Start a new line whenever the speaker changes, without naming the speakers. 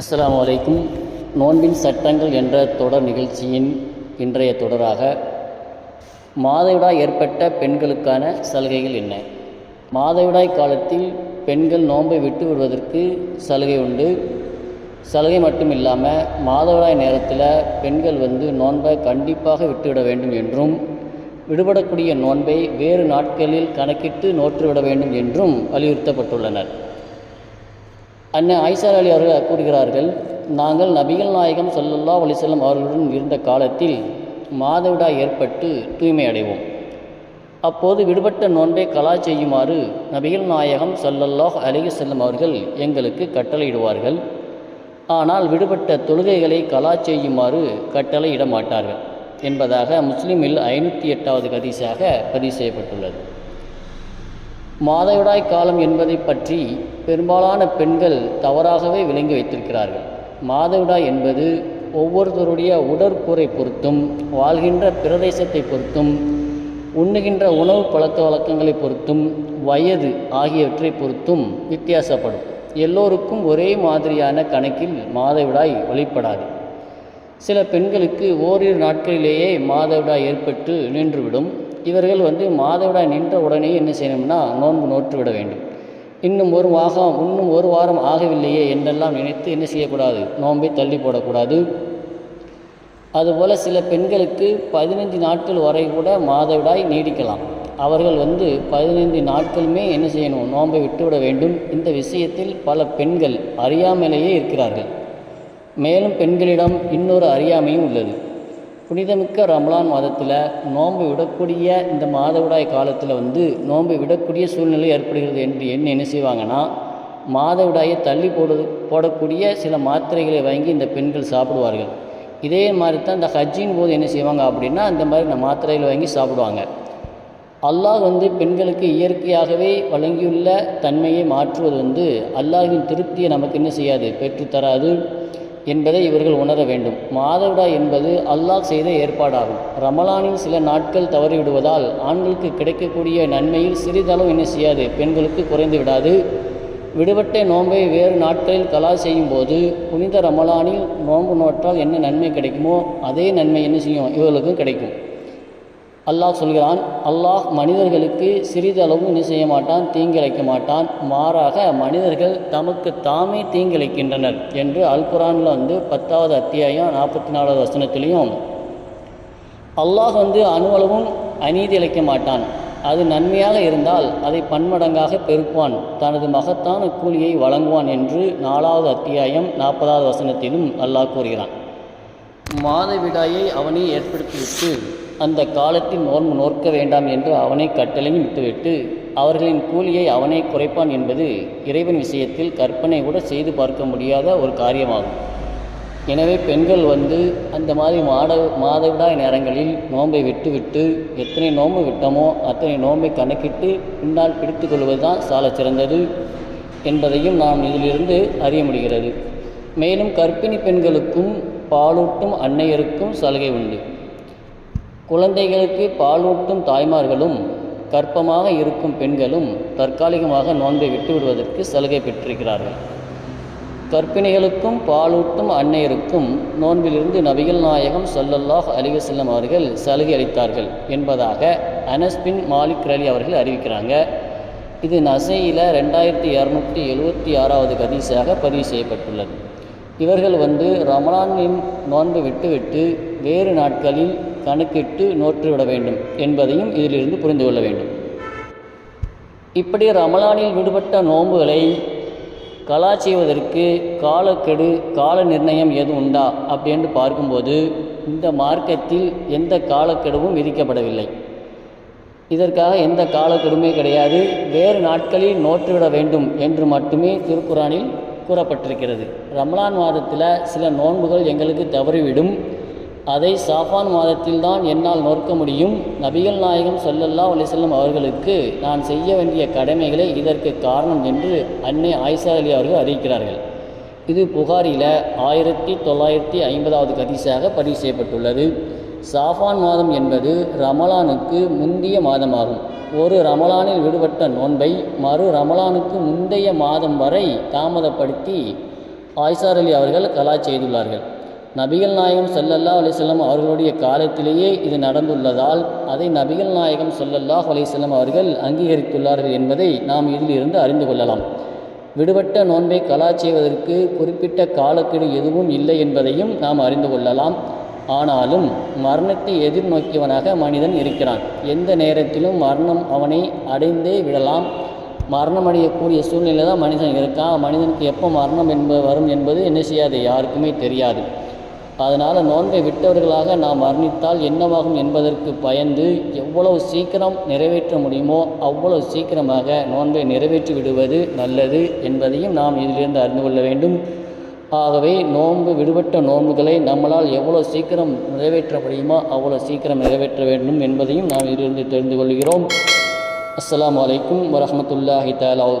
அஸ்லாம் வலைக்கும் நோன்பின் சட்டங்கள் என்ற தொடர் நிகழ்ச்சியின் இன்றைய தொடராக மாதவிடாய் ஏற்பட்ட பெண்களுக்கான சலுகைகள் என்ன? மாதவிடாய் காலத்தில் பெண்கள் நோன்பை விட்டு விடுவதற்கு சலுகை உண்டு. சலுகை மட்டும் இல்லாமல் மாதவிடாய் நேரத்தில் பெண்கள் வந்து நோன்பை கண்டிப்பாக விட்டுவிட வேண்டும் என்றும் விடுபடக்கூடிய நோன்பை வேறு நாட்களில் கணக்கிட்டு நோற்றுவிட வேண்டும் என்றும் வலியுறுத்தப்பட்டுள்ளனர். அண்ணன் ஐசார் அலி அவர்கள் கூறுகிறார்கள் நாங்கள் நபிகள் நாயகம் சொல்லல்லா அலைஹி அவர்களுடன் இருந்த காலத்தில் மாதவிடா ஏற்பட்டு தூய்மை அடைவோம். அப்போது விடுபட்ட நோன்பை கலா செய்யுமாறு நபிகள் நாயகம் சல்லல்லாஹ் அலைஹி செல்லும் அவர்கள் எங்களுக்கு கட்டளையிடுவார்கள். ஆனால் விடுபட்ட தொழுகைகளை கலா செய்யுமாறு கட்டளையிட மாட்டார்கள் என்பதாக முஸ்லீமில் ஐநூற்றி எட்டாவது கதீஸாக பதிவு செய்யப்பட்டுள்ளது. மாதவிடாய் காலம் என்பதை பற்றி பெரும்பாலான பெண்கள் தவறாகவே விளங்கி வைத்திருக்கிறார்கள். மாதவிடாய் என்பது ஒவ்வொருத்தருடைய உடற்கூரை பொறுத்தும் வாழ்கின்ற பிரதேசத்தை பொறுத்தும் உண்ணுகின்ற உணவு பழக்க வழக்கங்களை பொறுத்தும் வயது ஆகியவற்றை பொறுத்தும் வித்தியாசப்படும். எல்லோருக்கும் ஒரே மாதிரியான கணக்கில் மாதவிடாய் வெளிப்படாது சில பெண்களுக்கு ஓரிரு நாட்களிலேயே மாதவிடாய் ஏற்பட்டு நின்றுவிடும். இவர்கள் வந்து மாதவிடாய் நின்ற உடனே என்ன செய்யணும்னா நோன்பு நோற்று விட வேண்டும். இன்னும் ஒரு மாதம் இன்னும் ஒரு வாரம் ஆகவில்லையே என்றெல்லாம் நினைத்து என்ன செய்யக்கூடாது? நோன்பை தள்ளி போடக்கூடாது. அதுபோல் சில பெண்களுக்கு பதினைஞ்சு நாட்கள் வரை கூட மாதவிடாய் நீடிக்கலாம். அவர்கள் வந்து பதினைந்து நாட்களுமே என்ன செய்யணும்? நோன்பை விட்டுவிட வேண்டும். இந்த விஷயத்தில் பல பெண்கள் அறியாமலேயே இருக்கிறார்கள். மேலும் பெண்களிடம் இன்னொரு அறியாமையும் உள்ளது. புனிதமிக்க ரமலான் மாதத்தில் நோன்பு விடக்கூடிய இந்த மாதவிடாய் காலத்தில் வந்து நோன்பு விடக்கூடிய சூழ்நிலை ஏற்படுகிறது என்று என்ன என்ன செய்வாங்கன்னா மாதவிடாயை தள்ளி போடு போடக்கூடிய சில மாத்திரைகளை வாங்கி இந்த பெண்கள் சாப்பிடுவார்கள். இதே மாதிரி தான் இந்த ஹஜ்ஜின் போது என்ன செய்வாங்க அப்படின்னா இந்த மாதிரி இந்த மாத்திரைகள் வாங்கி சாப்பிடுவாங்க. அல்லாஹ் வந்து பெண்களுக்கு இயற்கையாகவே வழங்கியுள்ள தன்மையை மாற்றுவது வந்து அல்லாஹின் திருப்தியை நமக்கு என்ன செய்யாது? பெற்றுத்தராது. என்பதை இவர்கள் உணர வேண்டும். மாதவிடா என்பது அல்லாஹ் செய்த ஏற்பாடாகும். ரமலானின் சில நாட்கள் தவறிவிடுவதால் ஆண்களுக்கு கிடைக்கக்கூடிய நன்மையில் சிறிதளவு என்ன செய்யாது? பெண்களுக்கு குறைந்து விடாது. விடுபட்ட நோன்பை வேறு நாட்களில் கலா செய்யும் போது புனித ரமலானில் நோன்பு நோற்றால் என்ன நன்மை கிடைக்குமோ அதே நன்மை என்ன செய்யும்? இவர்களுக்கும் கிடைக்கும். அல்லாஹ் சொல்கிறான் அல்லாஹ் மனிதர்களுக்கு சிறிதளவும் என்ன செய்ய மாட்டான் தீங்கிழைக்க மாட்டான். மாறாக மனிதர்கள் தமக்கு தாமே தீங்கிழைக்கின்றனர். என்று அல் குரானில் வந்து பத்தாவது அத்தியாயம் நாற்பத்தி நாலாவது வசனத்திலையும் அல்லாஹ் வந்து அணுவளவும் அநீதி இழைக்க மாட்டான். அது நன்மையாக இருந்தால் அதை பன்மடங்காக பெருப்பான் தனது மகத்தான கூலியை வழங்குவான் என்று நாலாவது அத்தியாயம் நாற்பதாவது வசனத்திலும் அல்லாஹ் கூறுகிறான். மாதவிடாயை அவனை ஏற்படுத்திவிட்டு அந்த காலத்தில் நோன்பு நோற்க வேண்டாம் என்று அவனை கட்டளையும் விட்டுவிட்டு அவர்களின் கூலியை அவனே குறைப்பான் என்பது இறைவன் விஷயத்தில் கற்பனை கூட செய்து பார்க்க முடியாத ஒரு காரியமாகும். எனவே பெண்கள் வந்து அந்த மாதிரி மாத மாதவிடாய் நேரங்களில் நோன்பை விட்டுவிட்டு எத்தனை நோன்பு விட்டமோ அத்தனை நோன்பை கணக்கிட்டு பின்னால் பிடித்து கொள்வது தான் சால சிறந்தது என்பதையும் நாம் இதிலிருந்து அறிய முடிகிறது. மேலும் கர்ப்பிணி பெண்களுக்கும் பாலூட்டும் அன்னையருக்கும் சலுகை உண்டு. குழந்தைகளுக்கு பாலூட்டும் தாய்மார்களும் கற்பமாக இருக்கும் பெண்களும் தற்காலிகமாக நோன்பை விட்டு விடுவதற்கு சலுகை பெற்றிருக்கிறார்கள். கற்பிணிகளுக்கும் பாலூட்டும் அன்னையருக்கும் நோன்பிலிருந்து நபிகள் நாயகம் சொல்லல்லாஹ் அலைஹி அவர்கள் சலுகை அளித்தார்கள் என்பதாக அனஸ்பின் மாலிக் ரலி அவர்கள் அறிவிக்கிறாங்க. இது நசையில் ரெண்டாயிரத்தி இரநூத்தி எழுவத்தி ஆறாவது கதீஸாக பதிவு செய்யப்பட்டுள்ளது. இவர்கள் வந்து ரமலானின் நோன்பு விட்டுவிட்டு வேறு நாட்களில் கணக்கிட்டு நோற்றுவிட வேண்டும் என்பதையும் இதிலிருந்து புரிந்து கொள்ள வேண்டும். இப்படி ரமலானில் விடுபட்ட நோன்புகளை கலா செய்வதற்கு காலக்கெடு கால நிர்ணயம் எதுவும் உண்டா அப்படின்னு பார்க்கும்போது இந்த மார்க்கத்தில் எந்த காலக்கெடுவும் விதிக்கப்படவில்லை. இதற்காக எந்த காலக்கெடுமே கிடையாது. வேறு நாட்களில் நோற்றுவிட வேண்டும் என்று மட்டுமே திருக்குறானில் கூறப்பட்டிருக்கிறது. ரமலான் மாதத்தில் சில நோன்புகள் எங்களுக்கு தவறிவிடும். அதை சாஃபான் மாதத்தில் தான் என்னால் நோக்க முடியும். நபிகள் நாயகம் சொல்லல்லா அலைஹி வஸல்லம் அவர்களுக்கு நான் செய்ய வேண்டிய கடமைகளே இதற்கு காரணம் என்று அன்னை ஆயிஷா அலி அவர்கள் அறிவிக்கிறார்கள். இது புகாரில் ஆயிரத்தி தொள்ளாயிரத்தி ஐம்பதாவது கதிசாக பதிவு செய்யப்பட்டுள்ளது. சாஃபான் மாதம் என்பது ரமலானுக்கு முந்திய மாதமாகும். ஒரு ரமலானில் விடுபட்ட நோன்பை மறு ரமலானுக்கு முந்தைய மாதம் வரை தாமதப்படுத்தி ஆயிஷார் அலி அவர்கள் கலா செய்துள்ளார்கள். நபிகள் நாயகம் சொல்லல்லா அலிசல்லம் அவர்களுடைய காலத்திலேயே இது நடந்துள்ளதால் அதை நபிகள் நாயகம் சொல்லல்லா அலிசல்லம் அவர்கள் அங்கீகரித்துள்ளார்கள் என்பதை நாம் இதில் இருந்து அறிந்து கொள்ளலாம். விடுபட்ட நோன்பை கலா செய்வதற்கு குறிப்பிட்ட காலக்கெடு எதுவும் இல்லை என்பதையும் நாம் அறிந்து கொள்ளலாம். ஆனாலும் மரணத்தை எதிர்நோக்கியவனாக மனிதன் இருக்கிறான். எந்த நேரத்திலும் மரணம் அவனை அடைந்தே விடலாம். மரணம் அடையக்கூடிய சூழ்நிலை தான் மனிதன் இருக்கான். மனிதனுக்கு எப்போ மரணம் என்பது வரும் என்பது என்ன செய்யாது? யாருக்குமே தெரியாது. அதனால் நோன்பை விட்டவர்களாக நாம் மரணித்தால் என்னவாகும் என்பதற்கு பயந்து எவ்வளவு சீக்கிரம் நிறைவேற்ற முடியுமோ அவ்வளவு சீக்கிரமாக நோன்பை நிறைவேற்றி விடுவது நல்லது என்பதையும் நாம் இதிலிருந்து அறிந்து கொள்ள வேண்டும். ஆகவே நோன்பு விடுபட்ட நோன்புகளை நம்மளால் எவ்வளோ சீக்கிரம் நிறைவேற்ற முடியுமோ அவ்வளோ சீக்கிரம் நிறைவேற்ற வேண்டும் என்பதையும் நாம் இதிலிருந்து தெரிந்து கொள்கிறோம். அஸ்லாம் அலைக்கும் வரமத்துல்லாஹி தஆலா வ